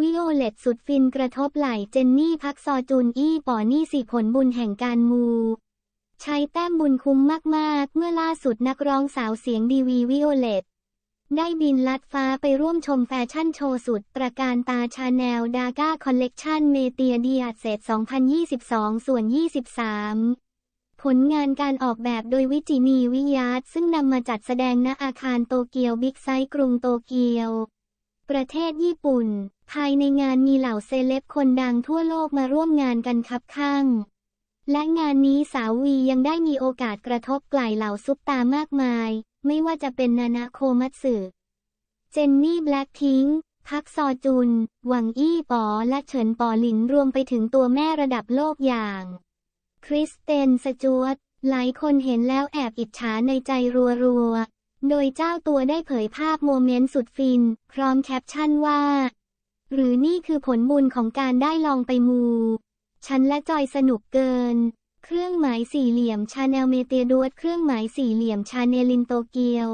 วิโอเลตสุดฟินกระทบไหลเจนนี่พักซอจุนอี้ป่อนี่สี่ผลบุญแห่งการมู ใช้แต้มบุญคุ้มมากๆ เมื่อล่าสุดนักร้องสาวเสียงดีวีวิโอเลตได้บินลัดฟ้าไปร่วมชมแฟชั่นโชว์สุดตระการตาชาแนลดาก้าคอลเลกชันเมเตียเดียเซต2022 ส่วน 23 ผลงานการออกแบบโดยวิจินีวิยาตซึ่งนำมาจัดแสดงณอาคารโตเกียวบิ๊กไซต์กรุงโตเกียว ประเทศญี่ปุ่น ภายในงานมีเหล่าเซเลบคนดังทั่วโลกมาร่วมงานกันคับข้าง และงานนี้สาววียังได้มีโอกาสกระทบไกล่เหล่าซุปตามากมาย ไม่ว่าจะเป็นนานาโคมัตสึเจนนี่แบล็คพิงค์พักซอจุน หวังอี้ปอและเฉินปอหลินรวมไปถึงตัวแม่ระดับโลกอย่าง คริสเตนสจวตหลายคนเห็นแล้วแอบอิจฉาในใจรัวๆ โดยเจ้าตัวได้เผยภาพโมเมนต์สุดฟิน พร้อมแคปชั่นว่า หรือนี่คือผลบุญของการได้ลองไปมู ฉันและจอยสนุกเกิน เครื่องหมายสี่เหลี่ยมชาแนลเมเตียดวดเครื่องหมายสี่เหลี่ยมชาแนลินโตเกียว